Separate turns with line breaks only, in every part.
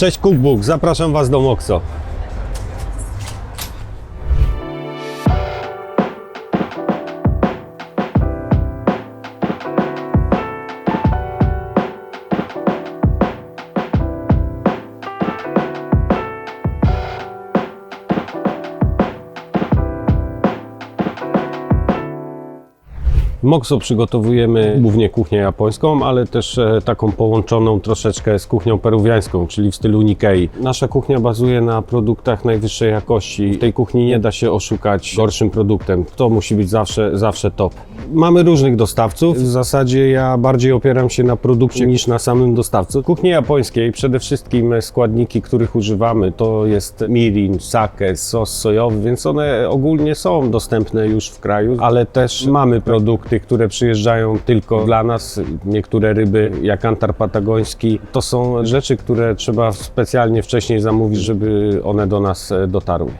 Cześć Cookbook, zapraszam Was do Moxo. Moxo przygotowujemy głównie kuchnię japońską, ale też e, taką połączoną troszeczkę z kuchnią peruwiańską, czyli w stylu Nikkei. Nasza kuchnia bazuje na produktach najwyższej jakości. W tej kuchni nie da się oszukać gorszym produktem. To musi być zawsze, zawsze top. Mamy różnych dostawców. W zasadzie ja bardziej opieram się na produkcie niż na samym dostawcy. Kuchni japońskiej przede wszystkim składniki, których używamy, to jest mirin, sake, sos sojowy, więc one ogólnie są dostępne już w kraju, ale też mamy produkty, które przyjeżdżają tylko dla nas. Niektóre ryby, jak antar patagoński, to są rzeczy, które trzeba specjalnie wcześniej zamówić, żeby one do nas e, dotarły.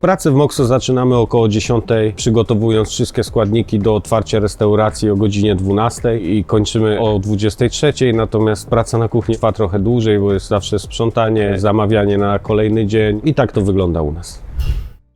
Pracę w Moxo zaczynamy około 10, przygotowując wszystkie składniki do otwarcia restauracji o godzinie 12 i kończymy o 23, natomiast praca na kuchni trwa trochę dłużej, bo jest zawsze sprzątanie, zamawianie na kolejny dzień i tak to wygląda u nas.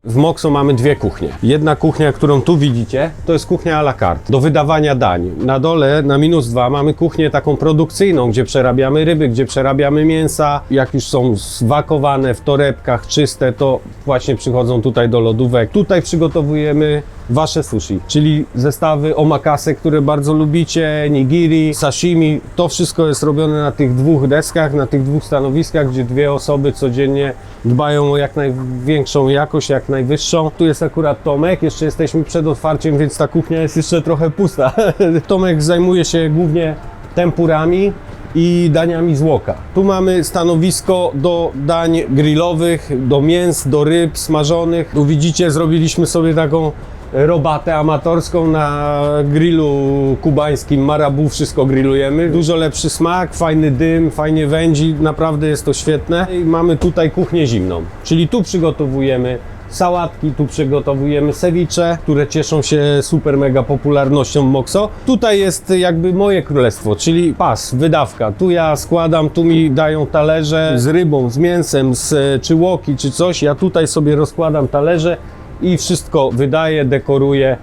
W Moxo mamy dwie kuchnie. Jedna kuchnia, którą tu widzicie, to jest kuchnia à la carte, do wydawania dań. Na dole, na minus dwa, mamy kuchnię taką produkcyjną, gdzie przerabiamy ryby, gdzie przerabiamy mięsa. Jak już są zwakowane w torebkach, czyste, to właśnie przychodzą tutaj do lodówek. Tutaj przygotowujemy wasze sushi, czyli zestawy omakase, które bardzo lubicie, nigiri, sashimi. To wszystko jest robione na tych dwóch deskach, na tych dwóch stanowiskach, gdzie dwie osoby codziennie dbają o jak największą jakość, jak najwyższą. Tu jest akurat Tomek, jeszcze jesteśmy przed otwarciem, więc ta kuchnia jest jeszcze trochę pusta. Tomek zajmuje się głównie tempurami i daniami z łoka. Tu mamy stanowisko do dań grillowych, do mięs, do ryb smażonych. Tu widzicie, zrobiliśmy sobie taką robatę amatorską na grillu kubańskim Marabu, wszystko grillujemy. Dużo lepszy smak, fajny dym, fajnie wędzi, naprawdę jest to świetne. I mamy tutaj kuchnię zimną, czyli tu przygotowujemy sałatki, tu przygotowujemy ceviche, które cieszą się super mega popularnością Moxo. Tutaj jest jakby moje królestwo, czyli pas, wydawka. Tu ja składam, tu mi dają talerze z rybą, z mięsem, z czy łoki, czy coś. Ja tutaj sobie rozkładam talerze i wszystko wydaję, dekoruję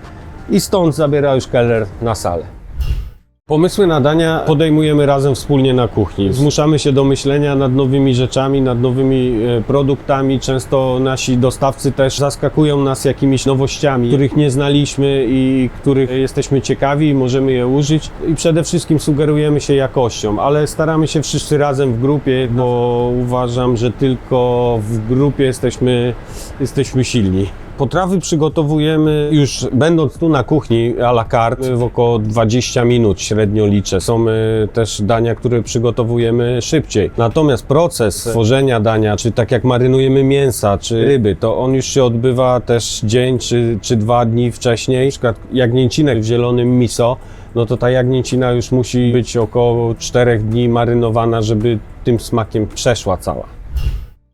i stąd zabiera już keller na salę. Pomysły na dania podejmujemy razem wspólnie na kuchni. Zmuszamy się do myślenia nad nowymi rzeczami, nad nowymi e, produktami. Często nasi dostawcy też zaskakują nas jakimiś nowościami, których nie znaliśmy i których jesteśmy ciekawi i możemy je użyć. I przede wszystkim sugerujemy się jakością, ale staramy się wszyscy razem w grupie, bo uważam, że tylko w grupie jesteśmy, jesteśmy silni. Potrawy przygotowujemy już będąc tu na kuchni à la carte w około 20 minut średnio liczę. Są y, też dania, które przygotowujemy szybciej. Natomiast proces tworzenia dania, czy tak jak marynujemy mięsa, czy ryby, to on już się odbywa też dzień czy, czy dwa dni wcześniej. Na przykład jagnięcinek w zielonym miso, no to ta jagnięcina już musi być około 4 dni marynowana, żeby tym smakiem przeszła cała.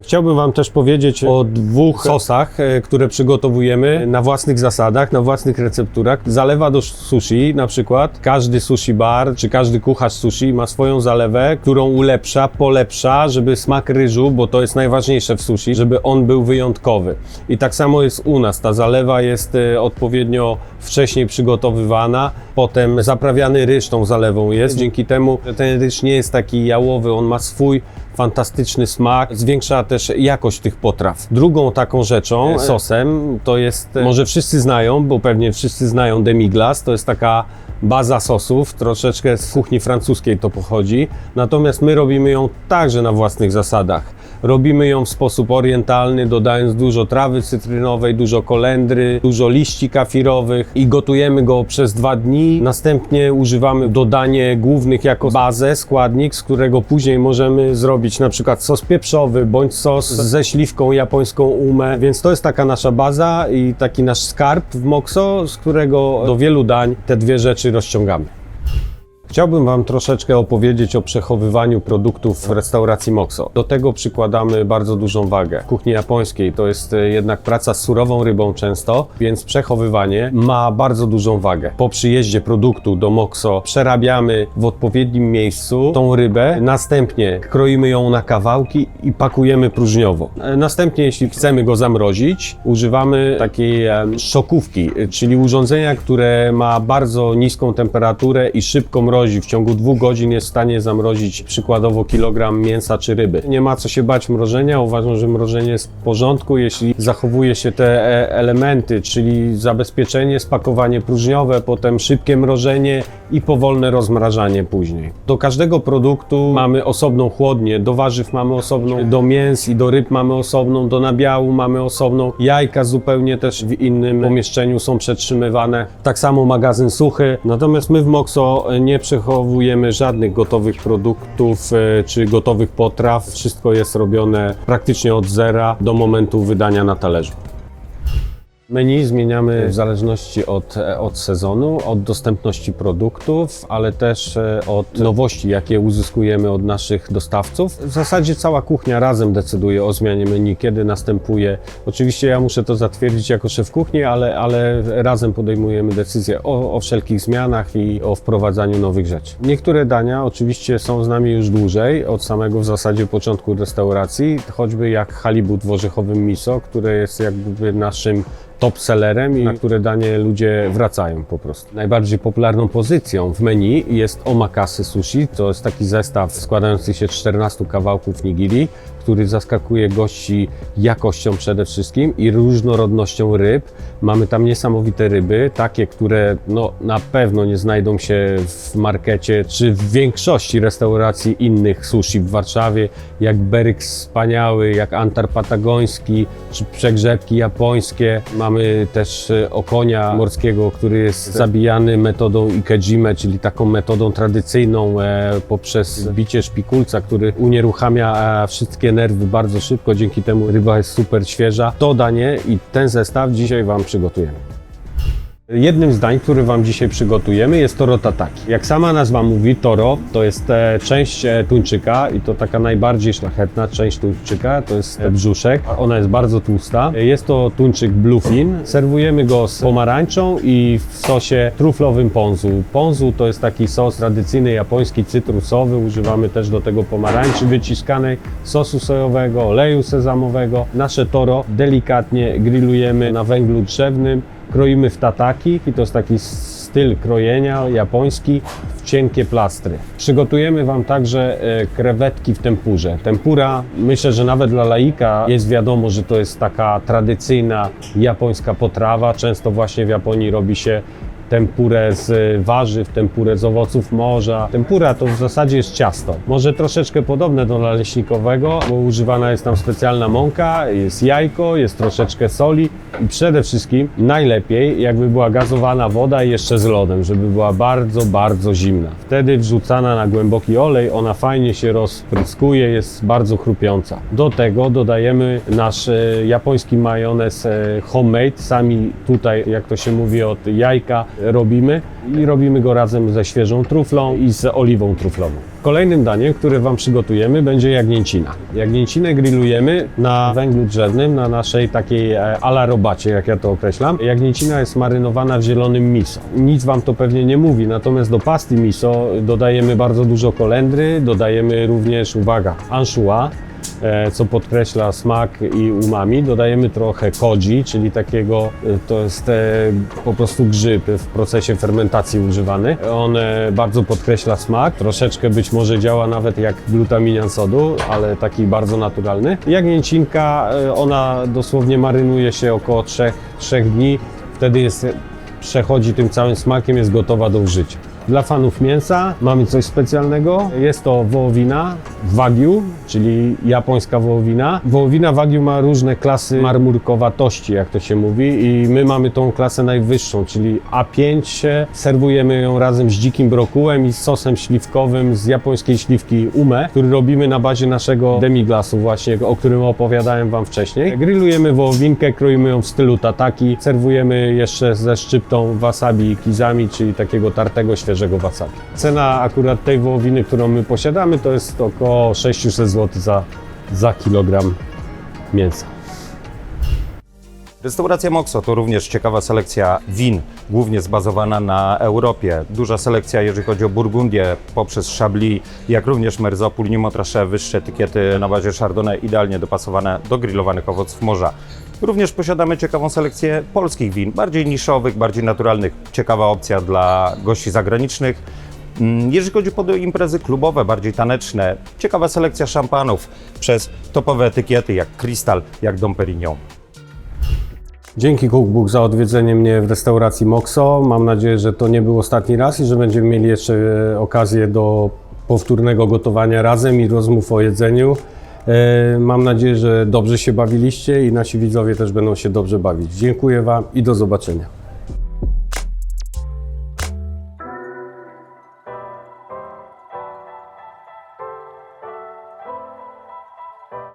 Chciałbym Wam też powiedzieć o dwóch sosach, e, które przygotowujemy na własnych zasadach, na własnych recepturach. Zalewa do sushi, na przykład każdy sushi bar, czy każdy kucharz sushi ma swoją zalewę, którą ulepsza, polepsza, żeby smak ryżu, bo to jest najważniejsze w sushi, żeby on był wyjątkowy. I tak samo jest u nas. Ta zalewa jest e, odpowiednio wcześniej przygotowywana, potem zaprawiany ryż tą zalewą jest. Dzięki temu ten ryż nie jest taki jałowy, on ma swój fantastyczny smak, zwiększa też jakość tych potraw. Drugą taką rzeczą, sosem, to jest, e, może wszyscy znają, bo pewnie wszyscy znają demi-glace, to jest taka baza sosów, troszeczkę z kuchni francuskiej to pochodzi, natomiast my robimy ją także na własnych zasadach. Robimy ją w sposób orientalny, dodając dużo trawy cytrynowej, dużo kolendry, dużo liści kafirowych i gotujemy go przez dwa dni. Następnie używamy dodanie głównych jako bazę, składnik, z którego później możemy zrobić na przykład sos pieprzowy bądź sos ze śliwką japońską umę. Więc to jest taka nasza baza i taki nasz skarb w Moxo, z którego do wielu dań te dwie rzeczy rozciągamy. Chciałbym Wam troszeczkę opowiedzieć o przechowywaniu produktów w restauracji Moxo. Do tego przykładamy bardzo dużą wagę. W kuchni japońskiej to jest e, jednak praca z surową rybą często, więc przechowywanie ma bardzo dużą wagę. Po przyjeździe produktu do Moxo przerabiamy w odpowiednim miejscu tą rybę, następnie kroimy ją na kawałki i pakujemy próżniowo. E, Następnie, jeśli chcemy go zamrozić, używamy takiej em, szokówki, e, czyli urządzenia, które ma bardzo niską temperaturę i szybko mrozi. W ciągu dwóch godzin jest w stanie zamrozić przykładowo kilogram mięsa czy ryby. Nie ma co się bać mrożenia. Uważam, że mrożenie jest w porządku, jeśli zachowuje się te e, elementy, czyli zabezpieczenie, spakowanie próżniowe, potem szybkie mrożenie i powolne rozmrażanie później. Do każdego produktu mamy osobną chłodnię, do warzyw mamy osobną, do mięs i do ryb mamy osobną, do nabiału mamy osobną, jajka zupełnie też w innym pomieszczeniu są przetrzymywane. Tak samo magazyn suchy. Natomiast my w Moxo nie przechowujemy żadnych gotowych produktów e, czy gotowych potraw. Wszystko jest robione praktycznie od zera do momentu wydania na talerzu. Menu zmieniamy w zależności od, e, od sezonu, od dostępności produktów, ale też e, od nowości, jakie uzyskujemy od naszych dostawców. W zasadzie cała kuchnia razem decyduje o zmianie menu, kiedy następuje. Oczywiście ja muszę to zatwierdzić jako szef kuchni, ale, ale razem podejmujemy decyzję o, o wszelkich zmianach i o wprowadzaniu nowych rzeczy. Niektóre dania oczywiście są z nami już dłużej, od samego w zasadzie początku restauracji, choćby jak halibut w orzechowym miso, które jest jakby naszym top sellerem i na które danie ludzie wracają po prostu. Najbardziej popularną pozycją w menu jest omakase sushi. To jest taki zestaw składający się z 14 kawałków nigiri, który zaskakuje gości jakością przede wszystkim i różnorodnością ryb. Mamy tam niesamowite ryby, takie, które no, na pewno nie znajdą się w markecie czy w większości restauracji innych sushi w Warszawie, jak beryk wspaniały, jak antar patagoński, czy przegrzebki japońskie. Mamy też e, okonia morskiego, który jest zabijany metodą ikejime, czyli taką metodą tradycyjną e, poprzez bicie szpikulca, który unieruchamia e, wszystkie nerwy bardzo szybko, dzięki temu ryba jest super świeża. To danie i ten zestaw dzisiaj Wam przygotujemy. Jednym z dań, który Wam dzisiaj przygotujemy jest toro tataki. Jak sama nazwa mówi, toro to jest e, część e, tuńczyka i to taka najbardziej szlachetna część tuńczyka, to jest brzuszek. Ona jest bardzo tłusta. Jest to tuńczyk bluefin. Serwujemy go z pomarańczą i w sosie truflowym ponzu. Ponzu to jest taki sos tradycyjny japoński, cytrusowy. Używamy też do tego pomarańczy wyciskanej, sosu sojowego, oleju sezamowego. Nasze toro delikatnie grillujemy na węglu drzewnym kroimy w tataki i to jest taki styl krojenia japoński w cienkie plastry. Przygotujemy Wam także e, krewetki w tempurze. Tempura, myślę, że nawet dla laika jest wiadomo, że to jest taka tradycyjna japońska potrawa. Często właśnie w Japonii robi się tempurę z warzyw, tempurę z owoców morza. Tempura to w zasadzie jest ciasto. Może troszeczkę podobne do naleśnikowego, bo używana jest tam specjalna mąka, jest jajko, jest troszeczkę soli i przede wszystkim najlepiej jakby była gazowana woda i jeszcze z lodem, żeby była bardzo, bardzo zimna. Wtedy wrzucana na głęboki olej, ona fajnie się rozpryskuje, jest bardzo chrupiąca. Do tego dodajemy nasz e, japoński majonez e, homemade, sami tutaj, jak to się mówi, od jajka robimy i robimy go razem ze świeżą truflą i z oliwą truflową. Kolejnym daniem, które Wam przygotujemy, będzie jagnięcina. Jagnięcinę grillujemy na węglu drzewnym, na naszej takiej e, ala robacie, jak ja to określam. Jagnięcina jest marynowana w zielonym miso. Nic Wam to pewnie nie mówi, natomiast do pasty miso dodajemy bardzo dużo kolendry, dodajemy również, uwaga, anchois, e, co podkreśla smak i umami. Dodajemy trochę koji, czyli takiego, e, to jest e, po prostu grzyb w procesie fermentacji używany. On e, bardzo podkreśla smak, troszeczkę być może działa nawet jak glutaminian sodu, ale taki bardzo naturalny. Jagnięcinka, e, ona dosłownie marynuje się około 3, 3 dni, wtedy jest, przechodzi tym całym smakiem, jest gotowa do użycia. Dla fanów mięsa mamy coś specjalnego. Jest to wołowina Wagyu, czyli japońska wołowina. Wołowina Wagyu ma różne klasy marmurkowatości, jak to się mówi, i my mamy tą klasę najwyższą, czyli A5. Serwujemy ją razem z dzikim brokułem i z sosem śliwkowym z japońskiej śliwki ume, który robimy na bazie naszego demiglasu właśnie, o którym opowiadałem Wam wcześniej. Grillujemy wołowinkę, kroimy ją w stylu tataki, serwujemy jeszcze ze szczyptą wasabi i kizami, czyli takiego tartego, świeżego wasabi. Cena akurat tej wołowiny, którą my posiadamy, to jest około 600 zł za, za kilogram mięsa.
Restauracja Moxo to również ciekawa selekcja win, głównie zbazowana na Europie. Duża selekcja, jeżeli chodzi o Burgundię, poprzez Chablis, jak również Merzopól, Nimotrasze, wyższe etykiety na bazie Chardonnay, idealnie dopasowane do grillowanych owoców morza. Również posiadamy ciekawą selekcję polskich win, bardziej niszowych, bardziej naturalnych. Ciekawa opcja dla gości zagranicznych. Mm, Jeżeli chodzi o imprezy klubowe, bardziej taneczne, ciekawa selekcja szampanów przez topowe etykiety jak Crystal, jak Dom Perignon.
Dzięki Cookbook za odwiedzenie mnie w restauracji Moxo. Mam nadzieję, że to nie był ostatni raz i że będziemy mieli jeszcze e, okazję do powtórnego gotowania razem i rozmów o jedzeniu. E, Mam nadzieję, że dobrze się bawiliście i nasi widzowie też będą się dobrze bawić. Dziękuję Wam i do zobaczenia.